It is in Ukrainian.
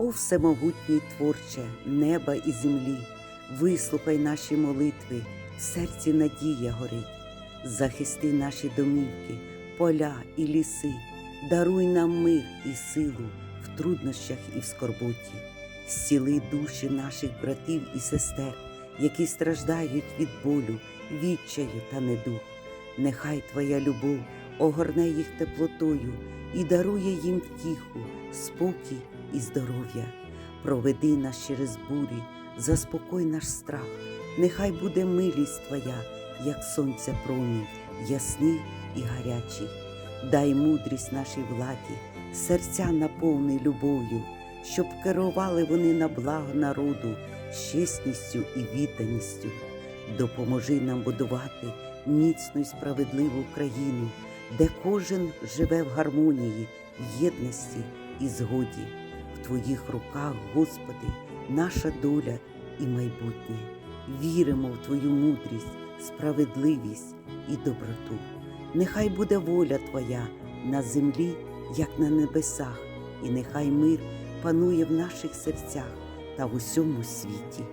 О всемогутній творче неба і землі, вислухай наші молитви, в серці надія горить, захисти наші домівки, поля і ліси, даруй нам мир і силу в труднощах і в скорботі, зціли душі наших братів і сестер, які страждають від болю, відчаю та недух. Нехай Твоя любов огорне їх теплотою і дарує їм втіху, спокій і здоров'я. Проведи нас через бурі, заспокой наш страх. Нехай буде милість Твоя, як сонце промінь, ясний і гарячий. Дай мудрість нашій владі, серця наповни любов'ю, щоб керували вони на благо народу, чесністю і відданістю. Допоможи нам будувати міцну й справедливу країну, де кожен живе в гармонії, єдності і згоді. Твоїх руках, Господи, наша доля і майбутнє. Віримо в Твою мудрість, справедливість і доброту. Нехай буде воля Твоя на землі, як на небесах, і нехай мир панує в наших серцях та в усьому світі.